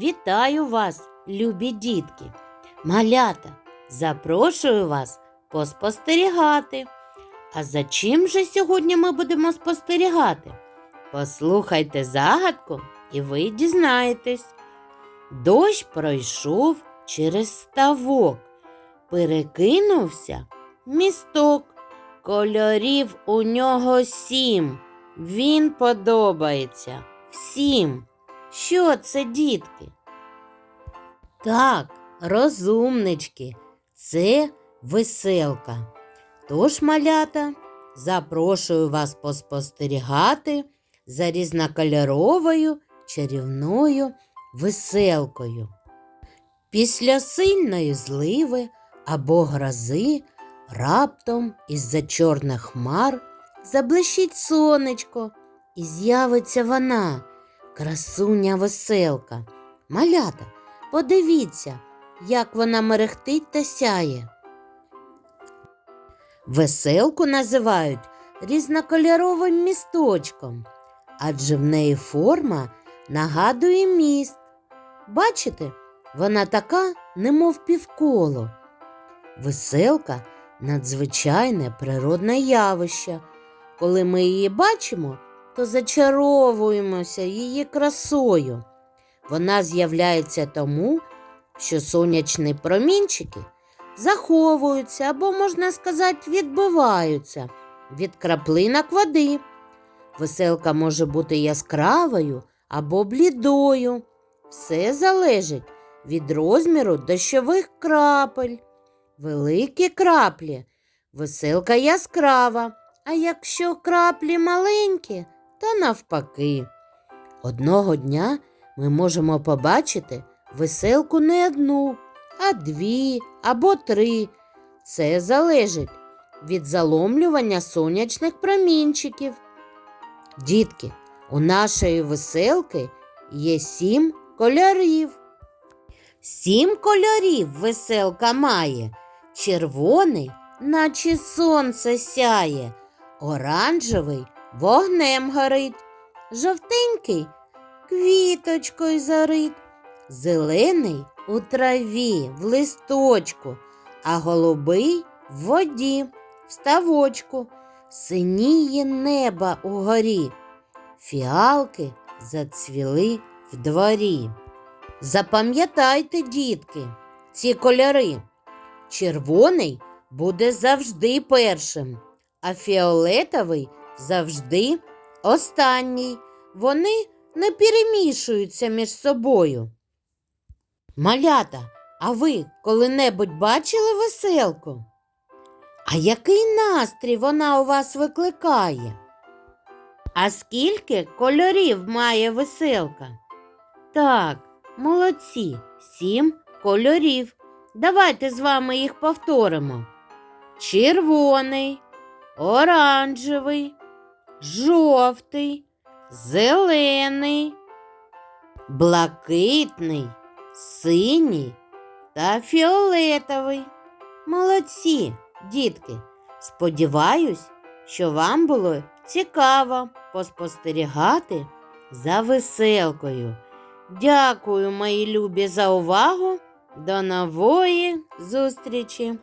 Вітаю вас, любі дітки! Малята, запрошую вас поспостерігати. А за чим же сьогодні ми будемо спостерігати? Послухайте загадку, і ви дізнаєтесь. Дощ пройшов через ставок, перекинувся місток. Кольорів у нього сім. Він подобається всім. Що це, дітки? Так, розумнички, це веселка. Тож, малята, запрошую вас поспостерігати за різнокольоровою чарівною веселкою. Після сильної зливи або грози раптом із-за чорних хмар заблищить сонечко, і з'явиться вона, красуня веселка. Малята, подивіться, як вона мерехтить та сяє. Веселку називають різнокольоровим місточком, адже в неї форма нагадує міст. Бачите, вона така, немов півколо. Веселка надзвичайне природне явище. Коли ми її бачимо, то зачаровуємося її красою. Вона з'являється тому, що сонячні промінчики заховуються або, можна сказати, відбиваються від краплинок води. Веселка може бути яскравою або блідою. Все залежить від розміру дощових крапель. Великі краплі веселка яскрава, а якщо краплі маленькі, то навпаки. Одного дня ми можемо побачити веселку не одну, а дві або три. Це залежить від заломлювання сонячних промінчиків. Дітки, у нашої веселки є сім кольорів. Сім кольорів веселка має. Червоний, наче сонце сяє, оранжевий вогнем горить, жовтенький квіточкою зарит, зелений у траві, в листочку, а голубий в воді, в ставочку, синіє неба угорі, фіалки зацвіли в дворі. Запам'ятайте, дітки, ці кольори. Червоний буде завжди першим, а фіолетовий завжди останній. Вони не перемішуються між собою. Малята, а ви коли-небудь бачили веселку? А який настрій вона у вас викликає? А скільки кольорів має веселка? Так, молодці, сім кольорів. Давайте з вами їх повторимо. Червоний, оранжевий, жовтий, зелений, блакитний, синій та фіолетовий. Молодці, дітки. Сподіваюсь, що вам було цікаво поспостерігати за веселкою. Дякую, мої любі, за увагу. До нової зустрічі!